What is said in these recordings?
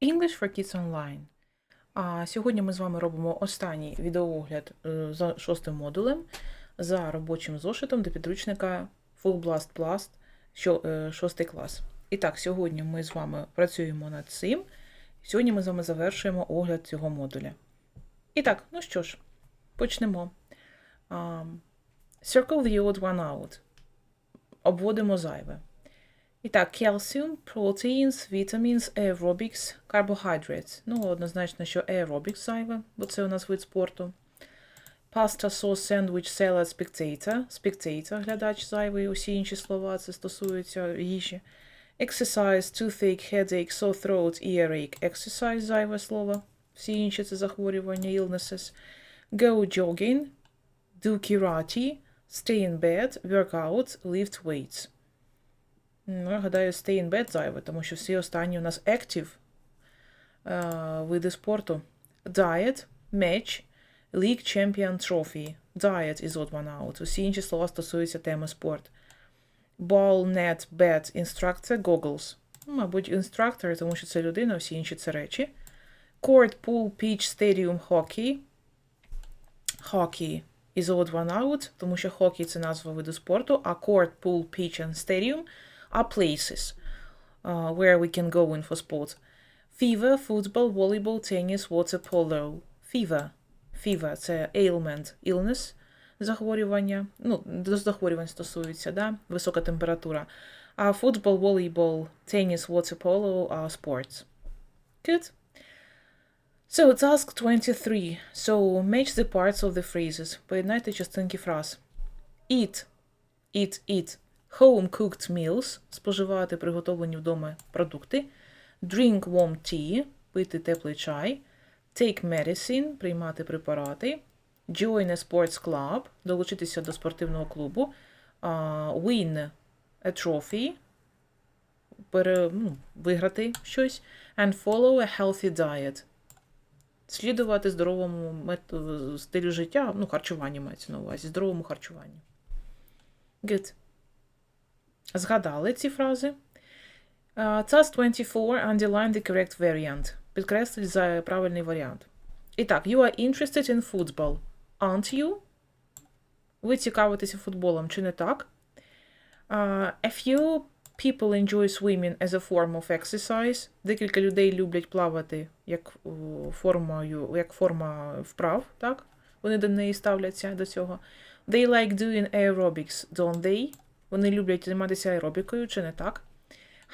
English for Kids Online. А сьогодні ми з вами робимо останній відеоогляд е, за шостим модулем за робочим зошитом до підручника Full Blast Blast, що, е, шостий клас. І так, сьогодні ми з вами працюємо над цим. Сьогодні ми з вами завершуємо огляд цього модуля. І так, ну що ж, почнемо. Um, circle the odd one out. Обводимо зайве. І так, calcium, proteins, vitamins, aerobics, carbohydrates. Ну, однозначно, що aerobics зайве, бо це у нас вид спорту. Pasta, sauce, sandwich, salad, spectator. Spectator, глядач зайвий, усі інші слова, це стосується їжі. Exercise, toothache, headache, sore throat, earache. Exercise зайве слово. Всі інші це захворювання, illnesses. Go jogging, do karate, stay in bed, work out, lift weights. Ну, я гадаю, stay in bed зайве, тому що всі останні у нас active е, види спорту. Diet, match, league champion trophy. Diet is odd one out. Усі інші слова стосуються теми спорт. Ball, net, bat, instructor, goggles. Ну, Мабуть, instructor, тому що це людина, всі інші це речі. Court, pool, pitch, stadium, hockey. Hockey is odd one out, тому що хокей це назва виду спорту, а court, pool, pitch and stadium are places uh, where we can go in for sports. Fever, football, volleyball, tennis, water polo. Fever. Fever – це ailment, illness, захворювання. Ну, до захворювань стосується, да? висока температура. А футбол, волейбол, теніс, water polo are sports. Good. So, task 23. So, match the parts of the phrases. Поєднайте частинки фраз. Eat. Eat, eat. Home cooked meals – споживати приготовлені вдома продукти. Drink warm tea – пити теплий чай. Take medicine – приймати препарати. Join a sports club – долучитися до спортивного клубу. Uh, win a trophy – пере, ну, виграти щось. And follow a healthy diet – слідувати здоровому методу, стилю життя, ну, харчуванню мається на увазі, здоровому харчуванню. Good. Згадали ці фрази. Task 24. Underline the correct variant. Підкресліть за правильний варіант. І так, you are interested in football. Aren't you? Ви цікавитеся футболом, чи не так? Uh, a few people enjoy swimming as a form of exercise. Декілька людей люблять плавати як формою, як форма вправ, так? Вони до неї ставляться до цього. They like doing aerobics, don't they? Вони люблять займатися аеробікою, чи не так?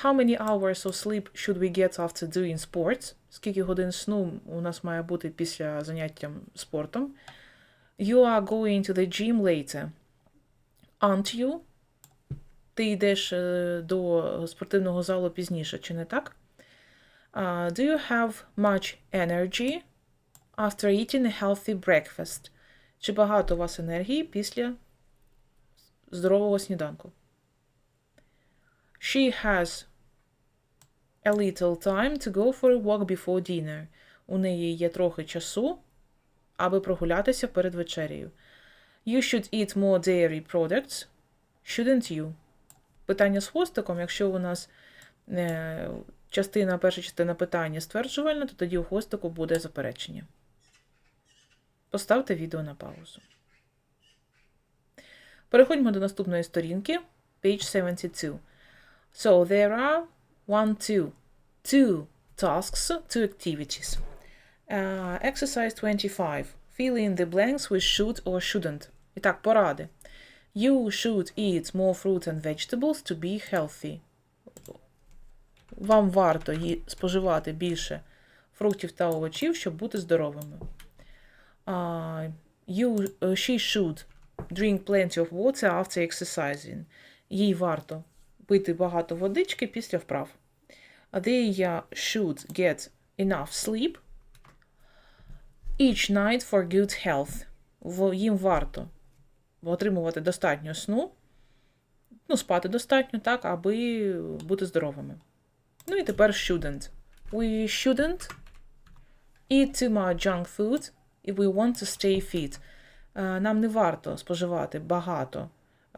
How many hours of sleep should we get after doing sports? Скільки годин сну у нас має бути після заняття спортом? You are going to the gym later. Aren't you? Ти йдеш е, до спортивного залу пізніше, чи не так? Uh, do you have much energy after eating a healthy breakfast? Чи багато у вас енергії після здорового сніданку? She has a little time to go for a walk before dinner. У неї є трохи часу, аби прогулятися перед вечерею. You should eat more dairy products, shouldn't you? Питання з хвостиком, якщо у нас е, частина, перша частина питання стверджувальна, то тоді у хвостику буде заперечення. Поставте відео на паузу. Переходьмо до наступної сторінки, page 72. So there are one, two, two tasks, two activities. Uh, exercise 25. Fill in the blanks with should or shouldn't. І так, поради. You should eat more fruit and vegetables to be healthy. Вам варто споживати більше фруктів та овочів, щоб бути здоровими. Uh, you, uh, she should drink plenty of water after exercising. Їй варто пити багато водички після вправ. They uh, should get enough sleep each night for good health. Їм варто отримувати достатньо сну, ну, спати достатньо, так, аби бути здоровими. Ну і тепер shouldn't. We shouldn't eat too much junk food if we want to stay fit. Е, Нам не варто споживати багато,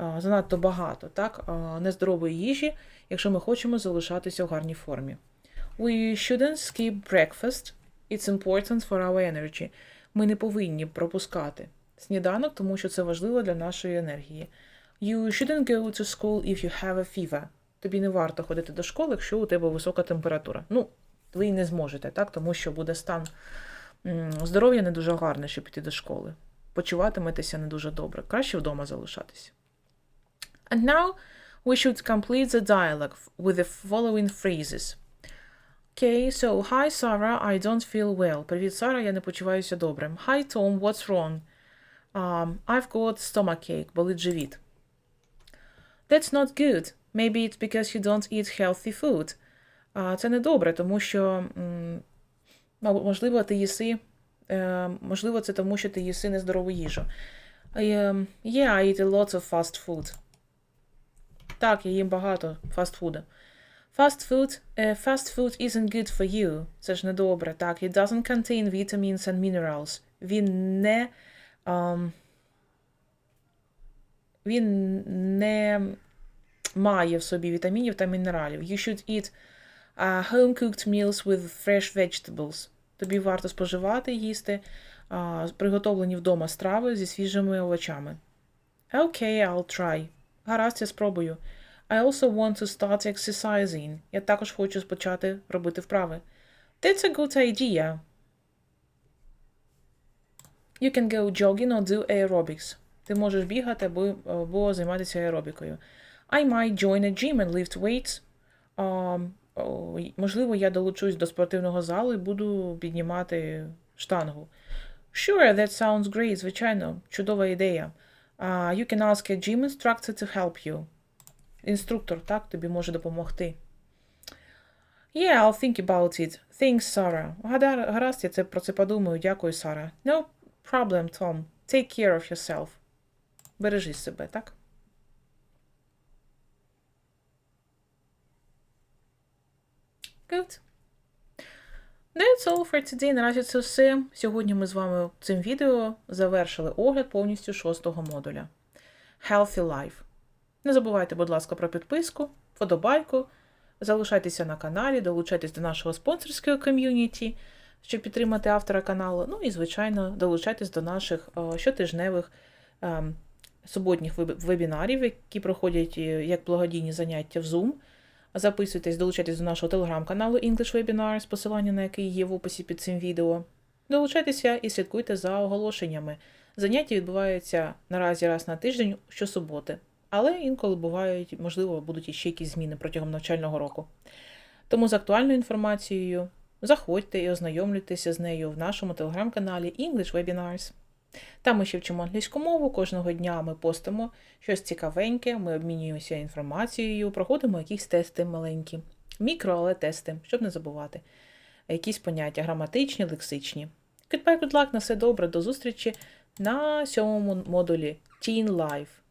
е, занадто багато, так, е, нездорової їжі, якщо ми хочемо залишатися в гарній формі. We shouldn't skip breakfast. It's important for our energy. Ми не повинні пропускати сніданок, тому що це важливо для нашої енергії. You shouldn't go to school if you have a fever. Тобі не варто ходити до школи, якщо у тебе висока температура. Ну, ви і не зможете, так? Тому що буде стан здоров'я не дуже гарне, щоб піти до школи. Почуватиметеся не дуже добре. Краще вдома залишатися. And now we should complete the dialogue with the following phrases. Okay, so hi Sarah, I don't feel well. Привіт, Сара, я не почуваюся добре. Hi Tom, what's wrong? Um, I've got stomachache, болить живіт. That's not good. Maybe it's because you don't eat healthy food. А, це не добре, тому що, можливо, ти їси, е, можливо, це тому, що ти їси нездорову їжу. Um, yeah, I eat a lot of fast food. Так, я їм багато фастфуда. Fast food, uh, fast food isn't good for you. Це ж не добре. Так, it doesn't contain vitamins and minerals. Він не, um, він не має в собі вітамінів та мінералів. You should eat uh, home-cooked meals with fresh vegetables. Тобі варто споживати їсти uh, приготовлені вдома страви зі свіжими овочами. Okay, I'll try. Гаразд, я спробую. I also want to start exercising. Я також хочу почати робити вправи. That's a good idea. You can go jogging or do aerobics. Ти можеш бігати або, або займатися аеробікою. I might join a gym and lift weights. Um, можливо, я долучусь до спортивного залу і буду піднімати штангу. Sure, that sounds great, звичайно, чудова ідея. Uh, you can ask a gym instructor to help you. Інструктор, так, тобі може допомогти. Yeah, I'll think about it. Thanks, Sarah. Гаразд, я це, про це подумаю. Дякую, Сара. No problem, Tom. Take care of yourself. Бережи себе, так? Good. That's all for today. Наразі це все. Сьогодні ми з вами цим відео завершили огляд повністю шостого модуля. Healthy Life. Не забувайте, будь ласка, про підписку, вподобайку. Залишайтеся на каналі, долучайтесь до нашого спонсорського ком'юніті, щоб підтримати автора каналу. Ну і, звичайно, долучайтесь до наших е, щотижневих е, суботніх вебінарів, які проходять е, як благодійні заняття в Zoom. Записуйтесь, долучайтесь до нашого телеграм-каналу English Webinars, посилання на який є в описі під цим відео. Долучайтеся і слідкуйте за оголошеннями. Заняття відбуваються наразі раз на тиждень щосуботи, але інколи бувають, можливо, будуть іще якісь зміни протягом навчального року. Тому з актуальною інформацією заходьте і ознайомлюйтеся з нею в нашому телеграм-каналі English Webinars. Там ми ще вчимо англійську мову. Кожного дня ми постимо щось цікавеньке, ми обмінюємося інформацією, проходимо якісь тести маленькі, мікро, але тести, щоб не забувати. Якісь поняття граматичні, лексичні. Goodbye, good luck, на все добре, до зустрічі на сьомому модулі Teen Life.